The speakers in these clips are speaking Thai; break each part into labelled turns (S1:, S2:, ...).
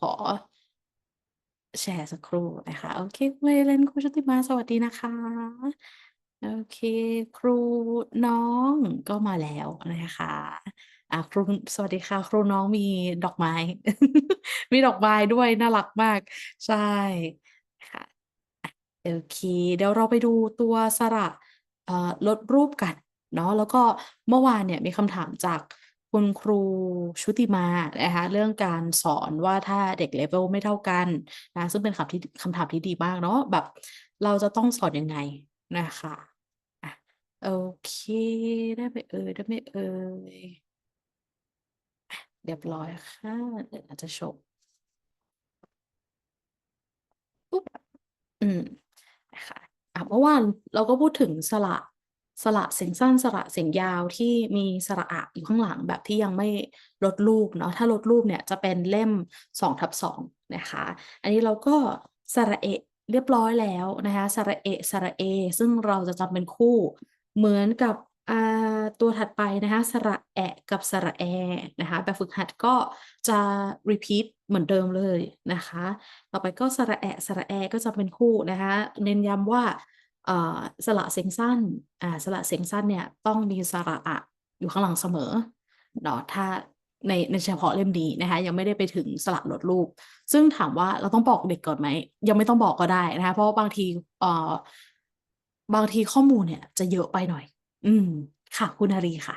S1: ขอ แชร์สักครู่นะคะ โอเคคุณเอเลนครูชุติมาสวัสดีนะคะ โอเค ครูน้องก็มาแล้วนะคะอ่าครูสวัสดีค่ะ ครูน้องมีดอกไม้ มีดอกไม้ด้วยน่ารักมาก ใช่ค่ะอะโอเคเดี๋ยวเราไปดูตัวสระเอ่อลดรูปกันเนาะแล้วก็เมื่อวานเนี่ยมีคำถามจาก คุณครูชุติมานะคะเรื่องการสอนว่าถ้าเด็ก level ไม่เท่ากันนะซึ่งเป็นคำที่คำถามที่ดีมากเนาะแบบ เราจะต้องสอนยังไงนะคะอะโอเคได้ไหมเอ่ยได้ไหมเอ่ย?อเรียบร้อยค่ะเดี๋ยวเราจจะโชว์ปุ๊บอืมนะคะอ่าเมื่อวานเราก็พูดถึงสระ สระเสียงสั้นสระเสียงยาวที่มีสระอะอยู่ข้างหลังแบบที่ยังไม่ลดรูปเนาะถ้าลดรูปเนี่ยจะเป็นเล่ม2/2นะคะอันนี้เราก็สระเอะเรียบร้อยแล้วนะคะสระเอะสระเอ ซึ่งเราจะจำเป็นคู่เหมือนกับอ่าตัวถัดไปนะคะสระแอะกับสระแอนะคะแบบฝึกหัดก็จะรีพีตเหมือนเดิมเลยนะคะ ต่อไปก็สระแอะสระแอก็จะเป็นคู่นะคะเน้นย้ำว่า สระเสียงสั้นอ่าสระเสียงสั้นเนี่ยต้องมีสระอะอยู่ข้างหลังเสมอเนาะถ้าในในเฉพาะเล่มนี้นะคะยังไม่ได้ไปถึงสระลดรูป ซึ่งถามว่าเราต้องบอกเด็กก่อนไหม?ยังไม่ต้องบอกก็ได้นะคะเพราะว่าบางทีเอ่อบางทีข้อมูลเนี่ยจะเยอะไปหน่อย อืม ค่ะคุณอารีค่ะ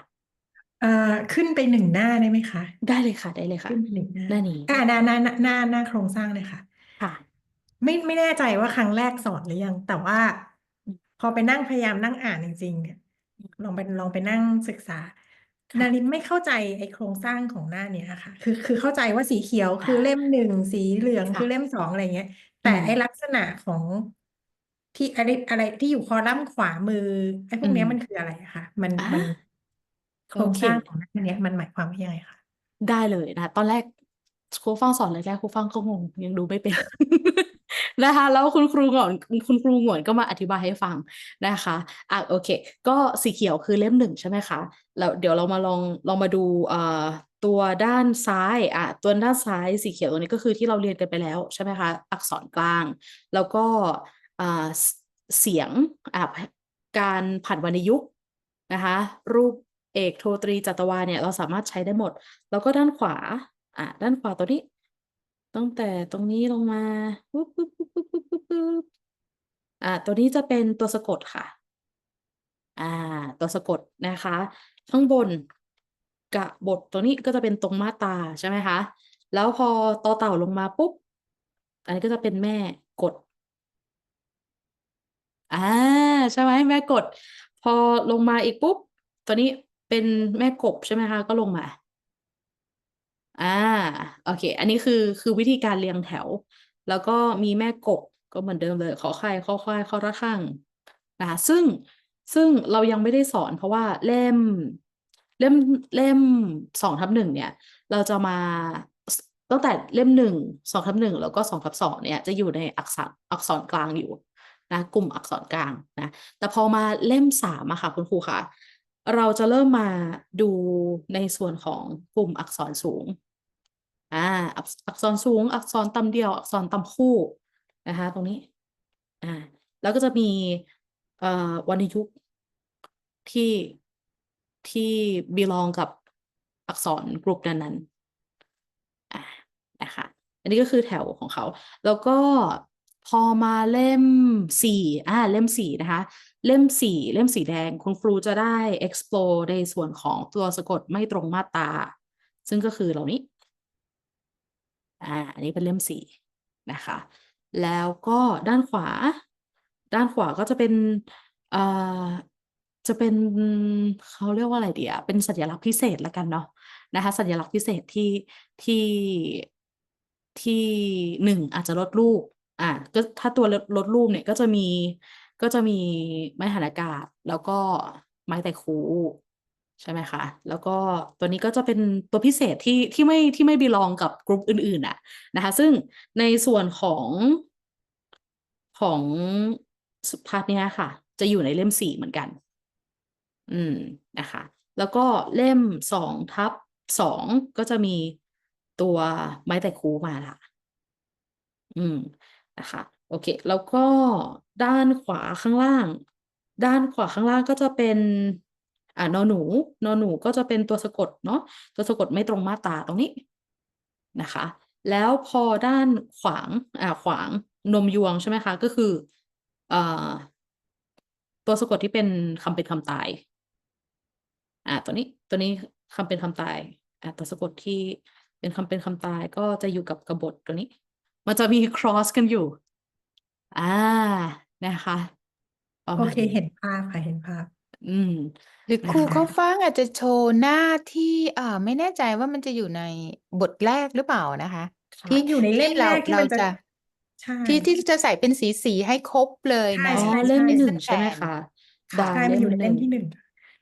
S2: อ่าขึ้นไป1หน้าได้ไหมคะ?
S1: ได้เลยค่ะ ได้เลยค่
S2: ขึะ้นไป1หน้า
S1: หน้านี้
S2: อาหน้าหน้าหน้าหน้าหน้าโครงสร้างเลยค่ะ
S1: ค่ะ
S2: ไม่ไม่แน่ใจว่าครั้งแรกสอนหรือยัง แต่ว่า
S1: อืม
S2: พอไปนั่งพยายามนั่งอ่านจริง ๆ เนี่ย
S1: อืม
S2: ลองไปลองไปนั่งศึกษา
S1: ค่
S2: นาะรินไม่เข้าใจไอ้โครงสร้างของหน้าเนี้ยอะค่ะ คือคือเข้าใจว่าสีเขียว
S1: อ
S2: คือเล่าม1สีเหลือง
S1: ค
S2: ค่ือะเล่ม2อะไรอย่างเงี้ย
S1: อ
S2: แตื่ไอ้
S1: ม
S2: ลักษณะของที่อะไรอะไรที่อยู่คอลัมน์ขวามือ ไอ้พ
S1: อื
S2: วกเนี้ยมัน
S1: ม
S2: คืออะไรอะคะ?มัน
S1: อา
S2: มันโค
S1: โอเค
S2: รงสร้างของหน้าเนี้ยมันหมายความว่ายังไงคะ?
S1: ได้เลยนะคะตอนแรกครูฟังสอนแรกๆครูฟังก็งงยังดูไม่เป็น นะคะแล้วคุณครูหงอนคุณครูหงวนก็มาอธิบายให้ฟังนะคะอะโอเค ก็สีเขียวคือเล่ม1ใช่ไหมคะแล้วเดี๋ยวเรามาลองลองมาดูอ่าตัวด้านซ้ายอ่าตัวด้านซ้ายสีเขียวตรงนี้ก็คือที่เราเรียนกันไปแล้วใช่ไหมคะอักษรกลาง แล้วก็อ่าเสียงอ่าพการผันวรรณยุกต์นะคะรูปเอกโทตรีจัตวาเนี่ยเราสามารถใช้ได้หมด แล้วก็ด้านขวาอ่าด้านขวาตัวนี้ ตั้งแต่ตรงนี้ลงมาปุ๊บๆๆๆๆๆอ่า ตัวนี้จะเป็นตัวสะกดค่ะอาตัวสะกดนะคะ ข้างบนกบฏตัวนี้ก็จะเป็นตรงมาตาใช่ไหมคะ แล้วพอต่อเต่าลงมาปุ๊บ อันนี้ก็จะเป็นแม่กฎอาใช่ไหมแม่กฎพอลงมาอีกปุ๊บ ตัวนี้เป็นแม่กบใช่ไหมคะ ก็ลงมา อาโอเค อันนี้คือคือวิธีการเรียงแถว แล้วก็มีแม่กบก็เหมือนเดิมเลย ขอไข่คอควายคอระฆังนะคะซึ่งซึ่งเรายังไม่ได้สอนเพราะว่าเล่ม เล่มเล่ม2/1เนี่ย เราจะมาตั้งแต่เล่ม1 2/1แล้วก็2/2เนี่ยจะอยู่ในอักษรอักษรกลางอยู่นะกลุ่มอักษรกลางนะ แต่พอมาเล่ม3อะค่ะคุณครูขาเราจะเริ่มมาดูในส่วนของกลุ่มอักษรสูง อ่าอักษรสูง อักษรต่ำเดียว อักษรต่ำคู่นะคะตรงนี้อ่าแล้วก็จะมีเอ่อวรรณยุกต์ที่ที่ belong กับอักษรกลุ่มนั้นๆอ่านะคะอันนี้ก็คือแถวของเขา แล้วก็พอมาเล่ม4อาเล่ม4นะคะ เล่ม4เล่มสีแดงคุณครูจะได้ explore ในส่วนของตัวสะกดไม่ตรงมาตราซึ่งก็คือเหล่านี้ อ่าอันนี้เป็นเล่ม4นะคะ แล้วก็ด้านขวา ด้านขวาก็จะเป็นเอ่าจะเป็นเขาเรียกว่าอะไรเดีอะเป็นสัญลักษณ์พิเศษล้วกันเนาะนะคะ สัญลักษณ์พิเศษที่ที่ที่1อาจจะลดรูปอ่าก็ถ้าตัวลดลดรูปเนี่ยก็จะมีก็จะมีไม้หันอากาศ แล้วก็ไม้ไต่คู ใช่ไหมคะ แล้วก็ตัวนี้ก็จะเป็นตัวพิเศษที่ที่ไม่ที่ไม่ belong กับกลุ่มอื่นๆอะนะคะ ซึ่งในส่วนของของสุพาร์เนี้ยค่ะ จะอยู่ในเล่ม4เหมือนกัน อืมนะคะ แล้วก็เล่ม2/2ก็จะมีตัวไม้แต่คูมาละอืมนะคะโอเค แล้วก็ด้านขวาข้างล่าง ด้านขวาข้างล่างก็จะเป็น อ่านอหนูนอหนูก็จะเป็นตัวสะกดเนาะตัวสะกดไม่ตรงมาตราตรงนี้นะคะ แล้วพอด้านขวางอ่าขวางนมยวงใช่ไหมคะ ก็คืออ่าตัวสะกดที่เป็นคำเป็นคำตาย อ่าตัวนี้ตัวนี้คำเป็นคำตายอ่าตัวสะกดที่เป็นคำเป็นคำตายก็จะอยู่กับกบฏตัวนี้ มันจะมี cross กันอยู่ อ่านะคะ
S2: โอเคเห็นภาพค่ะเห็นภาพ
S1: อืม
S3: หรือ
S1: นะ
S3: ครู
S1: คะ
S3: เข้าฟังอาจจะโชว์หน้าที่ อ่า ไม่แน่ใจว่ามันจะอยู่ในบทแรกหรือเปล่านะคะ
S1: ค่ะ
S3: ที่
S2: มันอยู่ในเล่
S3: ที่
S2: มแร
S3: เรา
S2: กที่
S3: เรา
S2: มันจะ
S3: จะ
S2: ใช่
S3: ที่ที่จะใส่เป็นสีสีให้ครบเลย
S2: ใช่
S3: นะ
S1: อ๋อ
S2: ใช่
S1: เล่ม
S2: ใช่
S1: หนึ่ง
S3: lesson
S1: ใช่ไหม
S3: plan
S1: คะ
S3: ค่ะ
S1: ได้
S2: ใช่มัน
S1: เล่
S2: อ
S1: ม
S2: ยู่ใน
S1: ห
S2: เล่
S1: นึ่
S2: ม
S1: ง
S2: ที่หนึ่ง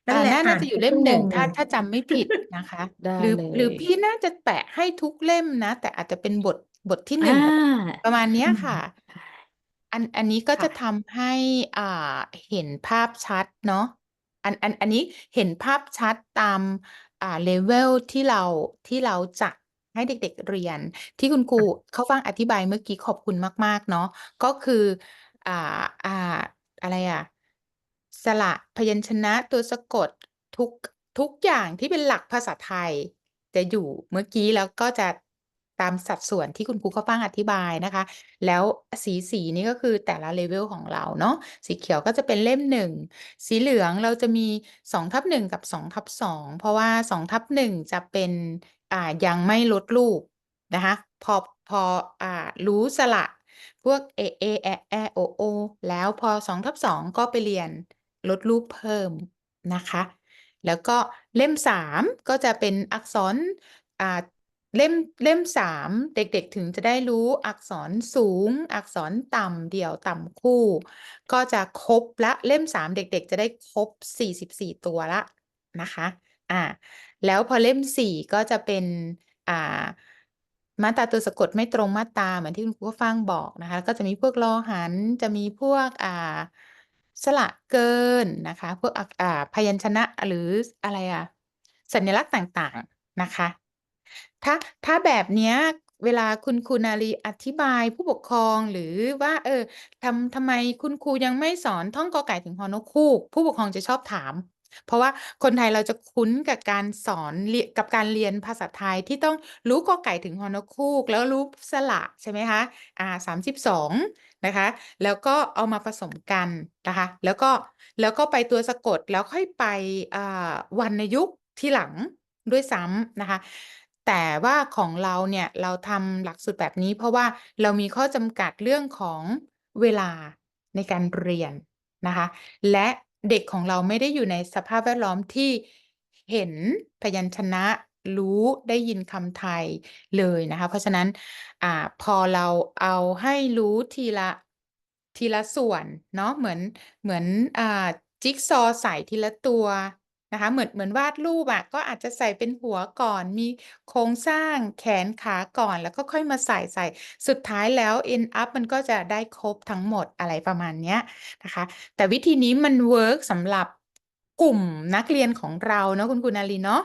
S2: นั่
S3: อ่าน
S2: แหละ
S3: น่า
S2: อ่า
S3: น่านจะอยู่
S2: ปุ๊บ
S3: เล่
S2: ก็
S3: ม
S2: ง
S3: หนึ่ง
S2: งเล
S3: ถ้ายถ้าจำไม่ผิดนะคะ
S1: ได้
S3: หรือ
S1: เล
S3: หรือย พี่น่าจะแปะให้ทุกเล่มนะ แต่อาจจะเป็นบทบทที่ห
S1: อ่า
S3: นึ่งประมาณเนี้ย
S2: อืม
S3: ค่ะ อันอันนี้ก็จะ
S1: ค่ะ
S3: ทำให้อ่าเห็นภาพชัดเนาะ อันอันอันนี้เห็นภาพชัดตามอ่าเลเวลที่เราที่เราจัดให้เด็กๆเรียน ที่คุณครูเขาฟังอธิบายเมื่อกี้ขอบคุณมากๆเนาะก็คืออ่าอ่าอะไรอะสระพยัญชนะตัวสะกดทุกทุกอย่างที่เป็นหลักภาษาไทย จะอยู่เมื่อกี้แล้วก็จะ ตามสัดส่วนที่คุณครูเข้าฟังอธิบายนะคะ แล้วสีสีนี่ก็คือแต่ละเลเวลของเราเนาะสีเขียวก็จะเป็นเล่มหนึ่งสีเหลืองเราจะมี2ทับหนึ่งกับ2ทับสองเพราะว่า2ทับหนึ่งจะเป็นอ่ายังไม่ลดรูปนะคะพอพออ่ารู้สระพวกเอเอแอแอโอโอแล้วพอ2ทับสองก็ไปเรียนลดรูปเพิ่มนะคะ แล้วก็เล่มสามก็จะเป็นอักษรอ่า เล่มเล่มสามเด็กๆถึงจะได้รู้อักษรสูง อักษรต่ำเดี่ยวต่ำคู่ ก็จะครบละเล่มสามเด็ก ๆ จะได้ครบ44ตัวละนะคะอ่าแล้วพอเล่มสี่ก็จะเป็นอ่ามาตราตัวสะกดไม่ตรงมาตราเหมือนที่คุณครูฟังบอกนะคะ ก็จะมีพวกลอหันจะมีพวกอ่าสระเกินนะคะ พวกอักอ่าพยัญชนะหรืออะไรอะสัญลักษณ์ต่างๆนะคะ ถ้า ถ้าแบบเนี้ย เวลาคุณครูนารีอธิบายผู้ปกครอง หรือว่า เออ ทำ ทำไมคุณครูยังไม่สอนท่องกอไก่ถึงฮอนกฮูก ผู้ปกครองจะชอบถาม เพราะว่าคนไทยเราจะคุ้นกับการสอน เรีย กับการเรียนภาษาไทยที่ต้องรู้กอไก่ถึงฮอนกฮูก แล้วรู้สระ ใช่ไหมคะ อ่าสามสิบสองนะคะ แล้วก็เอามาผสมกันนะคะ แล้วก็ แล้วก็ไปตัวสะกด แล้วค่อยไป อ่า วรรณยุกต์ที่หลังด้วยซ้ำนะคะ แต่ว่าของเราเนี่ยเราทำหลักสูตรแบบนี้ เพราะว่าเรามีข้อจำกัดเรื่องของเวลาในการเรียนนะคะ และเด็กของเราไม่ได้อยู่ในสภาพแวดล้อมที่เห็นพยัญชนะรู้ได้ยินคำไทยเลยนะคะ เพราะฉะนั้นอพอเราเอาให้รู้ทีละทีละส่วนเนาะเหมือนเหมือนอจิ๊กซอใส่ทีละตัว นะคะเหมือนเหมือนวาดรูปอะก็อาจจะใส่เป็นหัวก่อนมีโครงสร้างแขนขาก่อน แล้วก็ค่อยมาใส่ใส่สุดท้ายแล้ว end up มันก็จะได้ครบทั้งหมดอะไรประมาณเนี้ยนะคะ แต่วิธีนี้มันเวิร์กสำหรับกลุ่มนักเรียนของเราเนาะคุณครูนารีเนาะ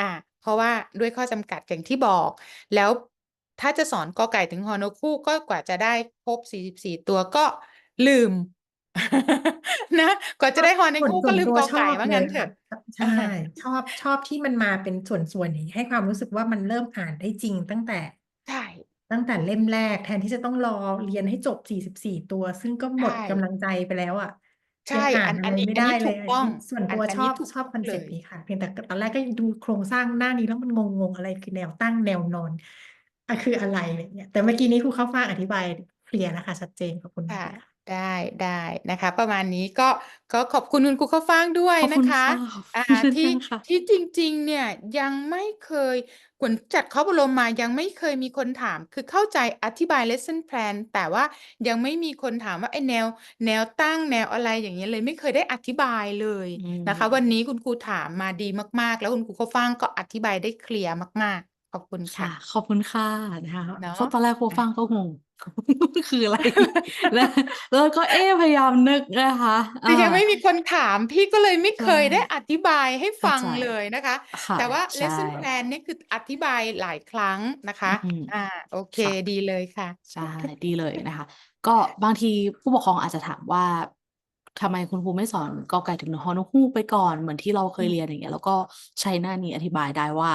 S3: อ่าเพราะว่าด้วยข้อจำกัดอย่างที่บอก แล้วถ้าจะสอนกอไก่ถึงฮอนกฮูกก็กว่าจะได้ครบ 44 ตัวก็ลืม นะกว่าจะได้ฮอนก
S2: ส่วน
S3: ฮูก
S2: ส่
S3: ก็
S2: วน
S3: ลืม
S2: ตัว
S3: กอ
S2: ชอ
S3: ไก่
S2: บ
S3: ว่า
S2: เล
S3: งั้
S2: ย
S3: นเถ
S2: ค่ะ
S3: อะ
S2: ใช่ชอบชอบที่มันมาเป็นส่วนๆอย่างนี้ให้ความรู้สึกว่ามันเริ่มอ่านได้จริงตั้งแต่
S3: ใช่
S2: ตั้งแต่เล่มแรกแทนที่จะต้องรอเรียนให้จบ 44 ตัว ซึ่งก็หมด
S3: ใช่
S2: กำลังใจไปแล้วอะ
S3: ใช่
S2: ยังอ่า
S3: อั
S2: น
S3: น
S2: อะ
S3: อัน
S2: ไร
S3: นี้
S2: ไม่
S3: อัน
S2: ได้
S3: นี้
S2: เล
S3: ถู
S2: ย
S3: กต้อง
S2: ส่วน
S3: อัน
S2: ตัว
S3: อัน
S2: ชอ
S3: นี้
S2: บ
S3: ถูก
S2: ชอบคอน
S3: เล
S2: เซปต์
S3: ย
S2: นี้ค่ะ เพียงแต่ตอนแรกก็ดูโครงสร้างหน้านี้แล้วมันงงๆอะไรคือแนวตั้งแนวนอนอะคืออะไรอะไรเงี้ยแต่เมื่อกี้นี้ครูเข้าฟ้างอธิบายเคลียร์นะคะชัดเจนขอบคุณมาก
S3: ค่ะ
S2: เลยค่ะ
S3: ได้ได้นะคะ ประมาณนี้ก็ก็ขอบคุณคุณครูเข้าฟ่างด้วย
S1: ขอบ
S3: นะ
S1: คุณ
S3: คะ
S1: ค่ะขอบ
S3: อ่า
S1: คุณเช่น
S3: ที่
S1: กันค่ะ
S3: ที่จริงๆ เนี่ยยังไม่เคยกวนจัดข้อบรมมายังไม่เคยมีคนถาม คือเข้าใจอธิบาย lesson plan แต่ว่ายังไม่มีคนถามว่าไอ้แนว แนวตั้งแนวอะไรอย่างเงี้ยเลยไม่เคยได้อธิบายเลย
S1: อืม
S3: นะคะวันนี้คุณครูถามมาดีมากๆ แล้วคุณครูเข้าฟ่างก็อธิบายได้เคลียร์มากๆขข อบคุณ
S1: ค่ะ
S3: ค่ะ
S1: ขอบคุณค่ะนะคะ
S3: เนาะ
S1: เพราะตอนแรกครู
S3: อะ
S1: ฟังก็งงคืออะไร แล้วแล้วก็เอ๊ะพยายามนึกนะคะ
S3: แต่ยัง
S1: อ่า
S3: ไม่มีคนถาม พี่ก็เลยไม่
S1: ใช่
S3: เคยได้อธิบายให้
S1: เข้า
S3: ฟัง
S1: ใจ
S3: เลยนะคะ
S1: ค่ะ
S3: แต่ว่า
S1: ใช่
S3: lesson plan นี่คืออธิบายหลายครั้งนะคะ
S1: อืม
S3: อ่า โอเค
S1: ค่ะ
S3: ดีเลยค่ะ
S1: ใช่ ดีเลยนะคะ ก็บางทีผู้ปกครองอาจจะถามว่าทำไมคุณครูไม่สอนกอไก่ถึงฮอนกฮูกไปก่อนเหมือนที่เราเคย
S3: อืม
S1: เรียนอย่างเงี้ยแล้วก็ใช้หน้านี้อธิบายได้ว่า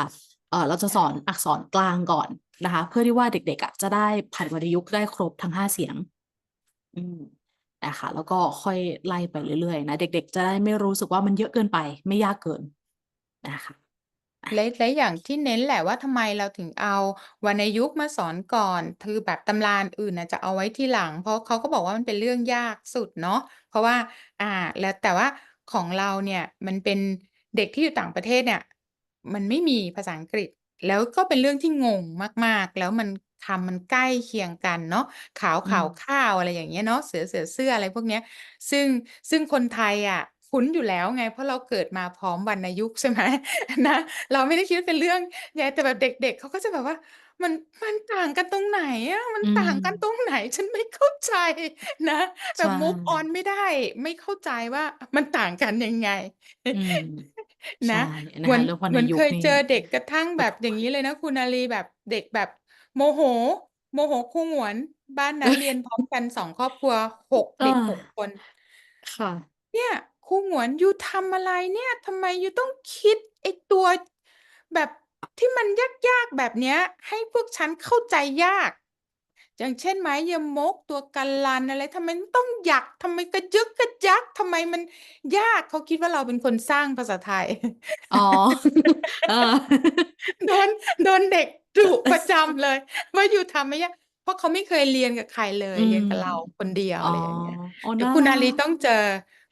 S1: เราจะสอนอักษรกลางก่อนนะคะ เพื่อที่ว่าเด็กๆจะได้ผัดวรรณยุกต์ได้ครบทั้งห้าเสียงอืมนะคะแล้วก็ค่อยไล่ไปเรื่อยๆนะเด็ก ๆ จะได้ไม่รู้สึกว่ามันเยอะเกินไป ไม่ยากเกินนะคะ
S3: และและอย่างที่เน้นแหละว่าทำไมเราถึงเอาวรรณยุกต์มาสอนก่อนคือแบบตำราอื่นนะจะเอาไว้ทีหลัง เพราะเขาก็บอกว่ามันเป็นเรื่องยากสุดเนาะเพราะว่า อ่า แล้วแต่ว่าของเราเนี่ยมันเป็นเด็กที่อยู่ต่างประเทศเนี่ย มันไม่มีภาษาอังกฤษ แล้วก็เป็นเรื่องที่งงมากๆ แล้วมันคำมันใกล้เคียงกันเนาะขาว
S1: อื
S3: ขาว
S1: ม
S3: ข้าวอะไรอย่างเงี้ยเนาะเสือเสือเสื้ออะไรพวกเนี้ย ซึ่งซึ่งคนไทยอะคุ้นอยู่แล้วไง เพราะเราเกิดมาพร้อมวรรณยุกต์ใช่ไหมนะเราไม่ได้คิดว่าเป็นเรื่องใหญ่แต่แบบเด็ก ๆเขาก็จะแบบว่า มันมันต่างกันตรงไหนอะมัน
S1: อื
S3: ต่างกัน
S1: ม
S3: ตรงไหน ฉันไม่เข้าใจนะ
S1: ใช
S3: แบบ move on ่ไม่ได้ ไม่เข้าใจว่ามันต่างกันยังไง
S1: อืม
S3: นะ
S1: ใช่นะ
S3: เหมือ
S1: คะ
S3: น
S1: เรื่องวรร
S3: เห
S1: ณ
S3: มือน
S1: ยุ
S3: เค
S1: ก
S3: ย
S1: ต์นี่
S3: เจอเด็กกระทั่ง
S1: ป
S3: แบ
S1: วด
S3: บ
S1: หั
S3: อย่าวงงี้เลยนะคุณอารีแบบเด็กแบบโมโห โมโหครูหงวน บ้านนั้นเรียนพร้อมกัน 2 ครอบครัว 6
S1: เออ
S3: เด็ก 6 คน
S1: ค่ะ
S3: เนี่ย ครูหงวน ยูทำอะไรเนี่ย ทำไมยูต้องคิดไอ้ตัวแบบที่มันยาก ๆ แบบเนี้ย ให้พวกฉันเข้าใจยาก อย่างเช่นไม้ยมกตัวกันลันอะไรทำไมมันต้องหยักทำไมกระยึกกระยักทำไมมันยากเขาคิดว่าเราเป็นคนสร้างภาษาไทย
S1: อ๋อเออ
S3: โดนโดนเด็กดุประจำเลย ว่ายูทำไม่ยากเพราะเขาไม่เคยเรียนกับใครเล
S1: อื
S3: ยเรียน
S1: ม
S3: กับเราคนเดียว
S1: อ๋อ
S3: อะไรอย่างเงี้ย
S1: อ๋อ
S3: เดี๋ยว
S1: น่า
S3: คุณ
S1: รั
S3: อารี
S1: ก
S3: ต้องเจอ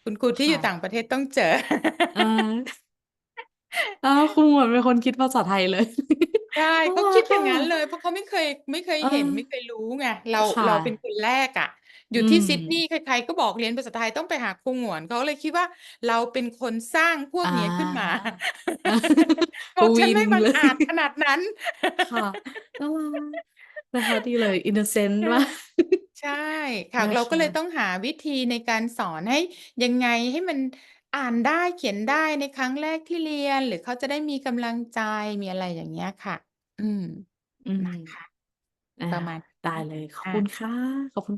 S3: คุณครูที่อ
S1: ค่ะ
S3: ยู่ต่างประเทศต้องเจอ
S1: เอออ้าวครูหมวดเป็นคนคิดภาษาไทยเลย
S3: ใช่
S1: น่า
S3: เขา
S1: รั
S3: คิด
S1: ก
S3: อ
S1: อะ
S3: ย่างงั้นเลย เพราะเขาไม่เคย ไม่เคย
S1: เออ
S3: เห็น ไม่เคยรู้ไง เรา
S1: ค่ะ
S3: เราเป็นคนแรกอะอ
S1: อื
S3: ยู่ที่
S1: ม
S3: ซิดนีย์ ใคร ๆ ก็บอกเรียนภาษาไทยต้องไปหาครูหงวน เขาเลยคิดว่า เราเป็นคนสร้างพวก
S1: อา
S3: เนี้ยขึ้นมา
S1: เออ
S3: บอกฉัน
S1: วิน
S3: ไม่บัง
S1: เลย
S3: อาจขนาดนั้น
S1: ค่ะ น่ารัก นะคะ ดีเลย อินโนเซนต์
S3: ใช่
S1: มาก
S3: ใช่ค่ะ
S1: นะ
S3: เรา
S1: ค
S3: ก็เลยะต้องหาวิธีในการสอนให้ ยังไงให้มันอ่านได้ เขียนได้ในครั้งแรกที่เรียน หรือเขาจะได้มีกำลังใจ มีอะไรอย่างเงี้ยค่ะ อืม
S1: อืม
S3: นะคะ
S1: อา
S3: ประมาณ
S1: ได้
S3: นี้
S1: เลย ขอบ
S3: อา
S1: คุณค่ะ ขอบคุณ